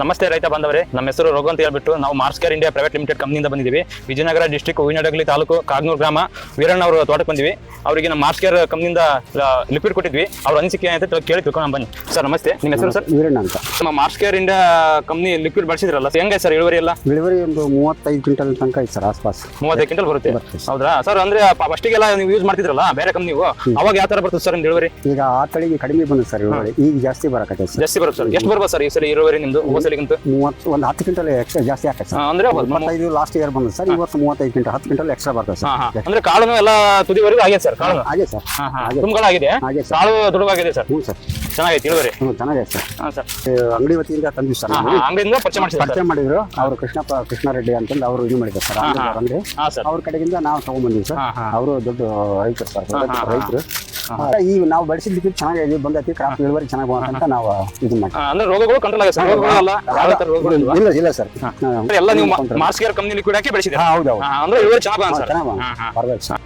ನಮಸ್ತೆ ರೈತ ಬಾಂಧವರೇ. ನಮ್ಮ ಹೆಸರು ರೋಗ ಅಂತ ಹೇಳ್ಬಿಟ್ಟು ನಾವು Mars Care India private limited ಕಂಪನಿಯಿಂದ ಬಂದಿದ್ದೀವಿ. ವಿಜಯನಗರ ಡಿಸ್ಟಿಕ್ ಹೂವಿನಡಗಲಿ ತಾಲೂಕು ಕಾಗ್ನೂರು ಗ್ರಾಮ ವೀರಣ್ಣ ಅವರು ತೋಟಕ್ಕೆ ಬಂದಿವಿ. ಅವರಿಗೆ ನಮ್ಮ ಮಾರ್ಸ್ ಕೇರ್ ಕಂಪನಿಯಿಂದ ಲಿಕ್ವಿಡ್ ಕೊಟ್ಟಿದ್ವಿ. ಅವ್ರ ಅನಿಸಿಕೆ ಅಂತ ಕೇಳಿ ತಿಳ್ಕೊಂಡು ಬನ್ನಿ. ಸರ್ ನಮಸ್ತೆ. ನಿಮ್ಮ ಹೆಸರು ಸರ್? ವೀರಣ್ಣ ಅಂತ. ನಮ್ಮ Mars Care India company liquid ಬಳಸಿದ್ರಲ್ಲ ಹೆಂಗೆ ಸರ್ ಇಳುವರಿ ಎಲ್ಲ? ಇಳುವರಿ ಒಂದು ಮೂವತ್ತೈದು ಕ್ವಿಂಟಲ್ ತನಕ ಐತೆ ಸರ್ ಆಸ್ಪಾಸ್. ಮೂವತ್ತೈದು ಕ್ವಿಂಟಲ್ ಬರುತ್ತೆ. ಹೌದಾ? ಸರ್ ಅಂದ್ರೆ ಫಸ್ಟಿಗೆಲ್ಲ ನೀವು ಯೂಸ್ ಮಾಡ್ತಿದ್ರಲ್ಲ ಬೇರೆ ಕಂಪ್ನಿ ಅವಾಗ ಯಾವ ತರ ಬರ್ತದೆ ಸರ್ ನಿಮ್ದು ಇಳುವರಿ? ಈಗ ಆ ತಳಿಗೆ ಕಡಿಮೆ ಬಂದಿದೆ ಸರ್ ಇಳುವರಿ. ಈಗ ಜಾಸ್ತಿ ಬರಕತ್ತೆ ಜಾಸ್ತಿ ಬರುತ್ತೆ ಸರ್. ಎಷ್ಟು ಬರ್ಬೋದು ಸರ್ ಈ ಸರಿ ಇಳುವರಿ ನಿಮ್ದು? ಹೋದ ಸಲಿಗಿಂತ ಮೂವತ್ತು ಒಂದು ಹತ್ತು ಕ್ವಿಂಟಲ್ ಎಕ್ಸ್ಟ್ರಾ ಜಾಸ್ತಿ ಆಕತ್ತೆ ಸರ್. ಅಂದ್ರೆ. ಇಪ್ಪತ್ತೈದು ಲಾಸ್ಟ್ ಇಯರ್ ಬಂದಿದೆ ಸರ್. ಇವತ್ತು ಮೂವತ್ತೈದು ಕ್ವಿಂಟಲ್ ಹತ್ತು ಕ್ವಿಂಟಲ್ ಎಕ್ಸ್ಟ್ರಾ ಬರ್ತದೆ ಸರ್. ಅಂದ್ರೆ ಕಾಳುನು ಎಲ್ಲ ತುದಿವರೆಗೂ ಆಗಿದೆ ಸರ್ ಕಾಳು ಹಾಗೆ ಸರ್. ಹಾಗೆ ಸರ್. ಕಾಳು ದೊಡ್ಡವಾಗಿದೆ ಸರ್? ಹ್ಞೂ ಸರ್. ಚೆನ್ನಾಗೈತೆ ಇಳುವರಿ? ಹ್ಞೂ ಚೆನ್ನಾಗೈತೆ ಸರ್. ಹಾ ಸರ್. ಅಂಗಡಿ ವತಿಯಿಂದ ತಂದ್ವಿ ಸರ್ ಅಂಗಡಿಯಿಂದ ಪರಿಚಯ ಮಾಡಿ ಪರಿಚಯ ಮಾಡಿದ್ರು. ಅವರು ಕೃಷ್ಣಪ್ಪ ಕೃಷ್ಣಾರೆಡ್ಡಿ ಅಂತಂದು ಅವರು ಇದು ಮಾಡಿದ್ರು ಸರ್. ಅಂದ್ರೆ. ಅಂಗಡಿ ಅವ್ರ ಕಡೆಗಿಂದ ನಾವು ತಗೊಂಡ್ಬಂದಿವಿ ಸರ್. ಅವರು ದೊಡ್ಡ ರೈತರು ಸರ್. ರೈತರು. ಈ ನಾವು ಬೆಳೆಸಿದ್ದಕ್ಕೆ ಚೆನ್ನಾಗಿ ಬಂದೈತಿ ಕ್ರಾಪ್ ಇಳುವರಿ ಚೆನ್ನಾಗಿ ಬಂತ ನಾವು ಇದು ಮಾಡಿ ಅಂದ್ರೆ ರೋಗಗಳು ಕಂಟ್ರೋಲ್ ಆಗಿದೆ ಸರ್. ಇಲ್ಲ ಇಲ್ಲ ಸರ್. ಎಲ್ಲ ನೀವು ಮಾರ್ಸ್ ಕೇರ್ ಕಂಪ್ನಿ ಲಿಕ್ವಿಡ್ ಹಾಕಿ ಬೆಳೆಸಿದ್ರೆ ಹೌದು ಹೌದು. ಅಂದ್ರೆ ಇಳುವರಿ ಚೆನ್ನಾಗಿ ಬಂದ ಸರ್. ಚೆನ್ನಾಗಿ. ಪರವಾಗಿಲ್ಲ ಸರ್.